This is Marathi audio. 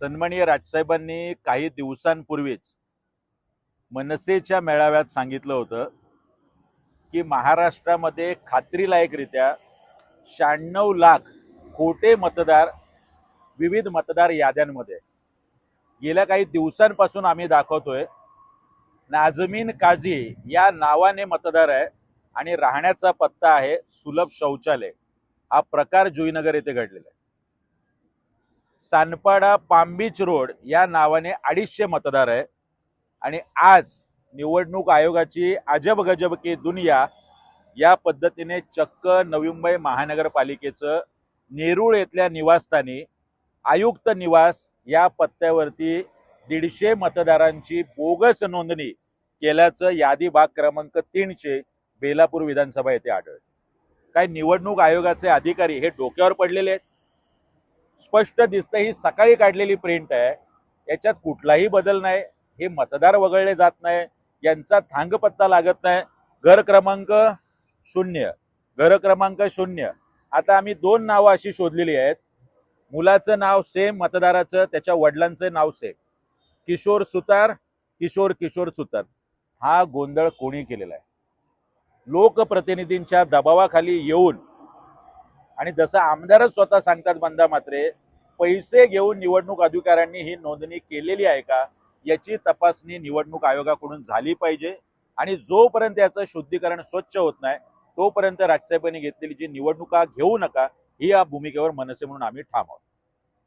सन्माननीय राजसाहेबांनी काही दिवसांपूर्वीच मनसेच्या मेळाव्यात सांगितलं होतं की महाराष्ट्रामध्ये खात्रीलायकरित्या शहाण्णव लाख खोटे मतदार विविध मतदार याद्यांमध्ये. गेल्या काही दिवसांपासून आम्ही दाखवतोय नाजमीन काझी या नावाने मतदार आहे आणि राहण्याचा पत्ता आहे सुलभ शौचालय. हा प्रकार जुईनगर येथे घडलेला आहे. सानपाडा पामबीच रोड या नावाने अडीचशे मतदार आहे. आणि आज निवडणूक आयोगाची अजब गजब की दुनिया या पद्धतीने चक्क नवी मुंबई महानगरपालिकेचं नेरूळ येथल्या निवासस्थानी आयुक्त निवास या पत्त्यावरती दीडशे मतदारांची बोगस नोंदणी केल्याचं यादी भाग क्रमांक तीनशे बेलापूर विधानसभा येथे आढळलं काय निवडणूक आयोगाचे अधिकारी हे डोक्यावर पडलेले आहेत? स्पष्ट दिसतं ही सकाळी काढलेली प्रिंट आहे. याच्यात कुठलाही बदल नाही. हे मतदार वगळले जात नाही. यांचा थांगपत्ता लागत नाही. घर क्रमांक शून्य. घर क्रमांक शून्य. आता आम्ही दोन नावं अशी शोधलेली आहेत. मुलाचं नाव सेम मतदाराचं त्याच्या वडिलांचं नाव सेम किशोर सुतार किशोर किशोर सुतार. हा गोंधळ कोणी केलेला आहे? लोकप्रतिनिधींच्या दबावाखाली येऊन आणि जसं आमदारच स्वतः सांगतात बंदा मात्रे पैसे घेऊन निवडणूक अधिकाऱ्यांनी ही नोंदणी केलेली आहे का? याची तपासणी निवडणूक आयोगाकडून झाली पाहिजे. आणि जोपर्यंत याचं शुद्धीकरण स्वच्छ होत नाही तोपर्यंत राजसाहेबांनी घेतलेली जी निवडणुका घेऊ नका ही या भूमिकेवर मनसे म्हणून आम्ही ठाम आहोत.